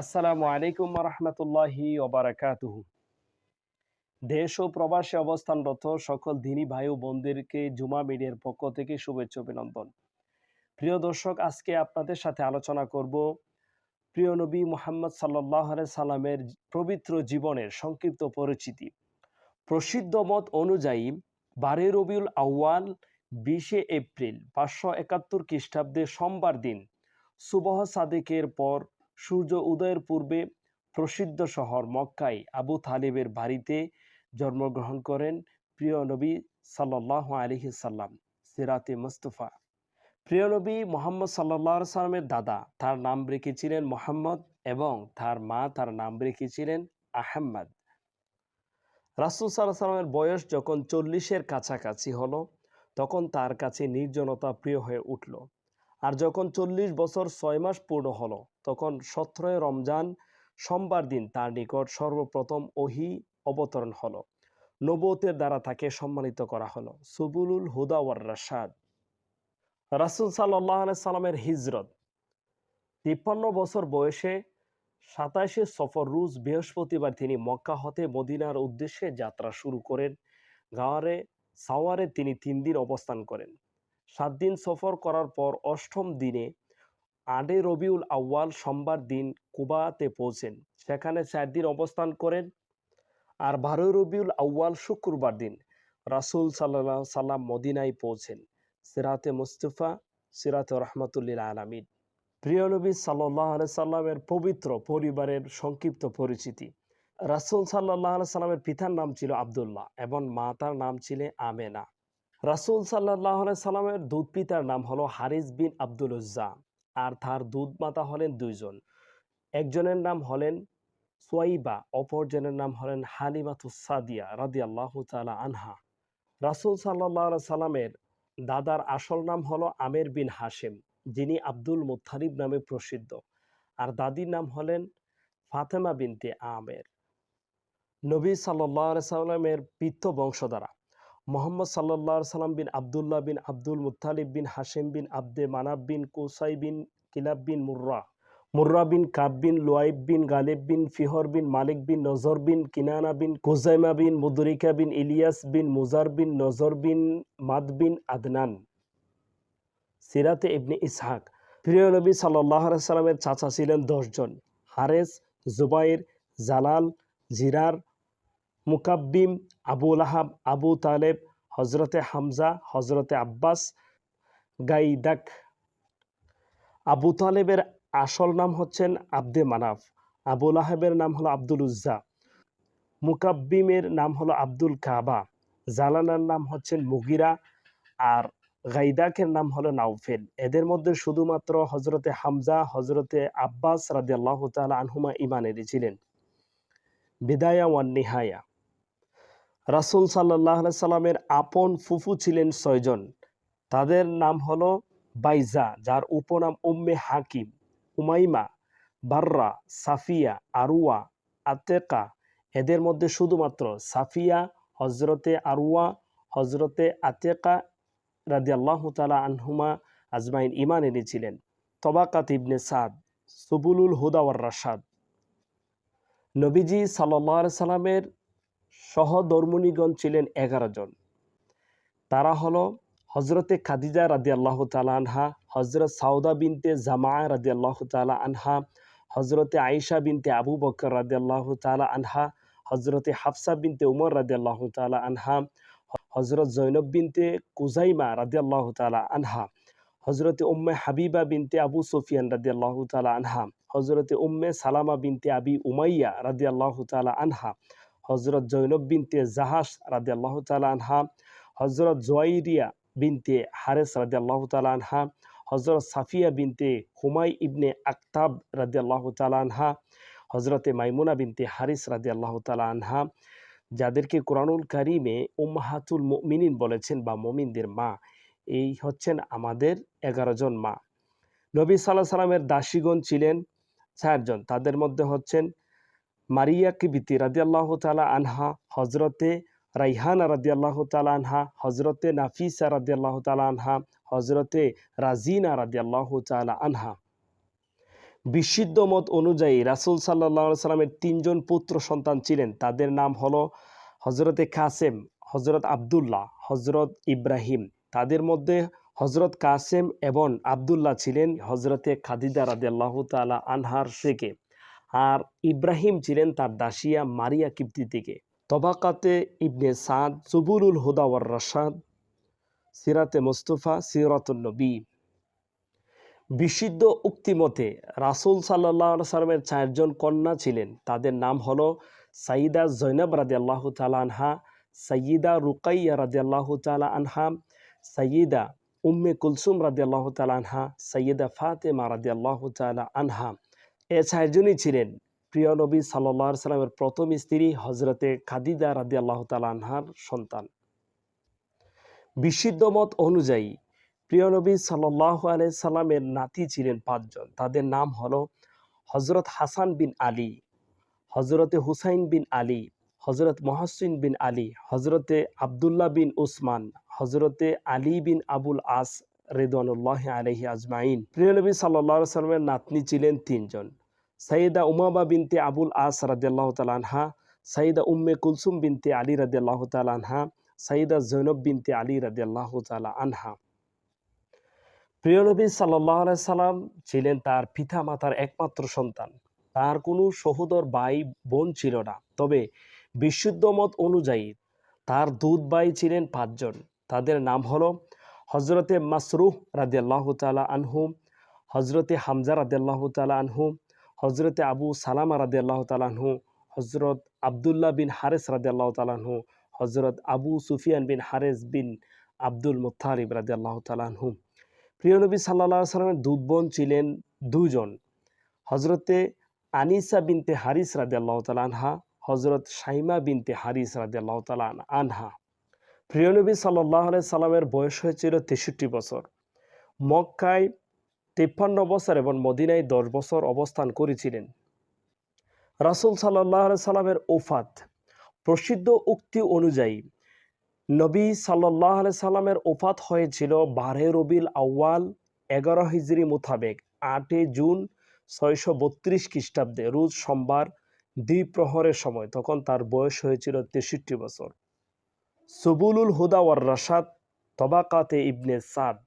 আসসালামু আলাইকুম রহমতুল্লাহি ওবারাকাতুহ দেশ ও প্রবাসে অবস্থানরত সকল দিনী ভাই ও বোনদেরকে জুমা মিডিয়ার পক্ষ থেকে শুভেচ্ছা অভিনন্দন। প্রিয় দর্শক, আজকে আপনাদের সাথে আলোচনা করব প্রিয় নবী মোহাম্মদ সাল্লাহ সাল্লামের পবিত্র জীবনের সংক্ষিপ্ত পরিচিতি। প্রসিদ্ধ মত অনুযায়ী বারে রবিউল আউয়াল বিশে এপ্রিল পাঁচশো একাত্তর খ্রিস্টাব্দে সোমবার দিন সুবহ সাদেকের পর সূর্য উদয়ের পূর্বে প্রসিদ্ধ শহর মক্কায় আবু তালিবের বাড়িতে জন্মগ্রহণ করেন প্রিয় নবী সাল্লাহ আলহি সাল্লাম, সিরাতে মুস্তফা। প্রিয় নবী মোহাম্মদ সাল্লাহ সাল্লামের দাদা, তার নাম রেখেছিলেন মোহাম্মদ এবং তার মা তার নাম রেখেছিলেন আহম্মদ। রাসুল সাল্লাহ সাল্লামের বয়স যখন চল্লিশের কাছাকাছি হলো, তখন তার কাছে নির্জনতা প্রিয় হয়ে উঠল। আর যখন চল্লিশ বছর ছয় মাস পূর্ণ হলো, তখন সতেরোই রমজান সোমবার দিন তার নিকট সর্বপ্রথম ওহি অবতরণ হলো। নবতের দ্বারা তাকে সম্মানিত করা হলো। সুবুলুল হুদা ওয়ার রাশাদ। রাসুল সাল্লাহ সাল্লামের হিজরত। তিপ্পান্ন বছর বয়সে সাতাশে সফর রুজ বৃহস্পতিবার তিনি মক্কা হতে মদিনার উদ্দেশ্যে যাত্রা শুরু করেন। গাওয়ারে, সাওয়ারে তিনি তিন দিন অবস্থান করেন। সাত দিন সফর করার পর অষ্টম দিনে আডে রবিউল আউয়াল সোমবার দিন কুবাতে পৌঁছেন। সেখানে চার দিন অবস্থান করেন আর বারোই রবিউল আউয়াল শুক্রবার দিন রাসুল সাল্লাহ সাল্লাম মদিনায় পৌঁছেন। সিরাতে মুস্তফা, সিরাতে রহমতুল্লিল আলমিন। প্রিয় নবী সাল্লাহ সাল্লামের পবিত্র পরিবারের সংক্ষিপ্ত পরিচিতি। রাসুল সাল্লাহ সাল্লামের পিতার নাম ছিল আবদুল্লাহ এবং মাতার নাম ছিল আমেনা। রাসুল সাল্লাহ সাল্লামের দুধ পিতার নাম হলো হারিস বিন আব্দুল উজ্জা আর তার দুধ মাতা হলেন দুইজন। একজনের নাম হলেন সোয়াইবা, অপরজনের নাম হলেন হালিমাতুসাদিয়া রাদি আল্লাহ তালা আনহা। রাসুল সাল্লাহ সাল্লামের দাদার আসল নাম হলো আমের বিন হাসেম যিনি আব্দুল মুত্তারিব নামে প্রসিদ্ধ। আর দাদির নাম হলেন ফাতেমা বিনতে আমের। নবী সাল্লাহ সাল্লামের পিত্ত বংশধারা। মোহাম্মদ সাল্লাহ সাল্লাম bin Abdullah bin Abdul Muttalib বিন হাসিম বিন আব্দে মানাব বিন কুসাই বিন কিলাব বিন মুর্রা মুর্রা বিন কাব বিন লোয়াইব বিন গালিব বিন ফিহর বিন মালিক বিন নজর বিন কিনানা বিন কুজাইমা বিন মুদরিকা বিন ইলিয়াস বিন মুজার বিন নজর বিন মাদ বিন আদনান। সিরাতে ইবনে ইসহাক, প্রিয় নবী সাল্লাহ সাল্লামের চাচা ছিলেন দশজন হারেস, জুবাইর, জালাল, জিরার মুকাব্বিম, আবু আহাব আবু তালেব হজরতে হামজা হজরতে আব্বাস, গাইদাক। আবু তালেবের আসল নাম হচ্ছেন আব্দে মানাফ আবুল আহাবের নাম হলো আব্দুল উজ্জা। মুকাব্বিমের নাম হলো আব্দুল কাবা। জালানার নাম হচ্ছেন মুগিরা আর গাইদাকের নাম হলো নাউফেল এদের মধ্যে শুধুমাত্র হজরতে হামজা হজরতে আব্বাস রাদি আল্লাহ তালা আনহুমা ইমান এনেছিলেন। বিদায়া ওয়ান নিহায়া। রাসুল সাল্লাহ সাল্লামের আপন ফুফু ছিলেন ছয়জন। তাদের নাম হলো বাইজা, যার উপনাম Umm Hakim, Umaima, বাররা, Safia Arwa Atika. এদের মধ্যে শুধুমাত্র সাফিয়া হজরতে আরুয়া হজরতে আতেকা রাদি আল্লাহ তালা আনহুমা আজমাইন ইমান এনেছিলেন। তবাকাত ইবনে সাদ, সুবুলুল হুদাওয়ার রাশাদ। নবীজি সাল্লাহ সাল্লামের সহধর্মণীগণ ছিলেন এগারো জন। তারা হলো হজরতে খাদিজা রাদি আল্লাহ তালা আনহা হজরত সাউদা বিনতে জামা রাদি আল্লাহ তালা আনহা হজরতে আয়েশা বিনতে আবু বকর রাদি আল্লাহ তালা আনহা হজরতে হাফসা বিনতে উমর রাদি আল্লাহ তালা আনহা হজরত জৈনব বিনতে কুজাইমা রাদি আল্লাহ তালা আনহা হজরতে উম্মে হাবিবা বিনতে আবু সুফিয়ান রাদি আল্লাহ তালা আনহা হজরতে উম্মে সালামা বিনতে আবি উমাইয়া রাদি আল্লাহ তালা আনহা হজরত জৈনব বিনতে জাহাস রাদি আল্লাহ তালা আনহা, হজরত জোয়াইরিয়া বিনতে হারেস রাদি আল্লাহ তালা আনহা, হজরত সাফিয়া বিনতে হুমাই ইবনে আক্তাব রাদি আল্লাহ তালা আনহা, হজরতে মাইমুনা বিনতে হারিস রাদি আল্লাহ তালা আনহা, যাদেরকে কোরআনুল কারিমে উম্মাহাতুল মিনিন বলেছেন বা মমিনদের মা, এই হচ্ছেন আমাদের এগারো জন মা। নবী সাল্লাহ সাল্লামের দাসীগণ ছিলেন চারজন, তাদের মধ্যে হচ্ছেন মারিয়া কিবিতি রাদি আল্লাহ তালা আনহা হজরতে রাইহানা রাদি আল্লাহ তালা আনহা হজরতে নাফিসা রাদি আল্লাহ তালা আনহা হজরতে রাজিনা রাদি আল্লাহ তালা আনহা। বিশুদ্ধ মত অনুযায়ী রাসুল সাল্লাহ সাল্লামের তিনজন পুত্র সন্তান ছিলেন। তাদের নাম হলো হজরতে কাসেম হজরত আবদুল্লাহ হজরত ইব্রাহিম। তাদের মধ্যে হজরত কাসেম এবং আবদুল্লাহ ছিলেন হজরতে খাদিদা রাদিয়াল্লাহ তালা আনহার শেখে আর ইব্রাহিম ছিলেন তার দাসিয়া মারিয়া কিপ্তি থেকে। তবাকাতে ইবনে সাদ সুবুরুল হুদাওয়ার রাশাদ, সিরাতে মোস্তফা সিরাতুল নবী। বিশুদ্ধ উক্তিমতে রাসুল সাল্লাহ সাল্লামের চারজন কন্যা ছিলেন। তাদের নাম হলো সাইদা জৈনব রাজি আল্লাহ তালা আনহা সৈয়দা রুকাইয়া রাজি আল্লাহ তালা আনহা সৈয়দা উম্মে কুলসুম রাজি আল্লাহ তালা আনহা সৈয়দা ফাতেমা রাজি আল্লাহ তালা আনহা। এ চারজনই ছিলেন প্রিয় নবী সাল্লাহ সাল্লামের প্রথম স্ত্রী হজরতে খাদিদা রাদি আল্লাহ তালা আনহার সন্তান। বিশুদ্ধ মত অনুযায়ী প্রিয় নবী সাল্লাহ আলাই সাল্লামের নাতি ছিলেন পাঁচজন। তাদের নাম হলো হজরত হাসান বিন আলী হজরতে হুসাইন বিন আলী হজরত মহাসিন বিন আলী হজরতে আবদুল্লাহ বিন উসমান হজরতে আলী বিন আবুল আস রেদানুল্লাহ আলহি আজমাইন। প্রিয় নবী সাল্লাহ সাল্লামের নাতনি ছিলেন তিনজন। সাইদা উমাবা বিনতে আবুল আস রাদিয়াল্লাহ তালানহা সাইদা উম্মে কুলসুম বিনতে আলী রাদিয়াল্লাহ তালানহা সাইদা জৈনব বিনতে আলী রাদিয়াল্লাহ তালা আনহা। প্রিয় নবী সাল্লাহ সাল্লাম ছিলেন তার পিতা মাতার একমাত্র সন্তান। তার কোনো সহোদর ভাই, বোন ছিল না। তবে বিশুদ্ধ মত অনুযায়ী তার দুধ ভাই ছিলেন পাঁচজন। তাদের নাম হলো হজরতে মাসরুহ রাদিয়াল্লাহ তালা আনহু হজরতে হামজা রাদিয়াল্লাহ তালা আনহু হজরতে আবু সালামা রাদিয়াল্লাহ তালাহু হজরত আবদুল্লাহ বিন হারেস রাদিয়াল্লাহ তালাহু হজরত আবু সুফিয়ান বিন হারেস বিন আব্দুল মুতারিব রাদিয়াল্লাহ তালাহু প্রিয় নবী সাল্লাহ সাল্লামের দুধ বোন ছিলেন দুজন হজরতে আনিসা বিনতে হারিস রাদিয়াল্লাহ তালা আনহা হজরত সাইমা বিনতে হারিস রাদিয়াল্লাহ তালা আনহা। প্রিয় নবী সাল্লাহ সাল্লামের বয়স হয়েছিল তেষট্টি বছর। মক্কায় তিপ্পান্ন বছর এবং মদিনায় দশ বছর অবস্থান করেছিলেন। রাসুল সাল্লাহ সাল্লামের ওফাত প্রসিদ্ধ উক্তি অনুযায়ী নবী সাল্লাহ সাল্লামের ওফাত হয়েছিল বারে রবিল আউয়াল এগারো হিজড়ি মোতাবেক আটই জুন ছয়শো বত্রিশ খ্রিস্টাব্দে, রোজ সোমবার দুই প্রহরের সময়, তখন তার বয়স হয়েছিল তেষট্টি বছর। সুবুলুল হুদা ওয়ার রাশাদ তবাকাতে ইবনে সাদ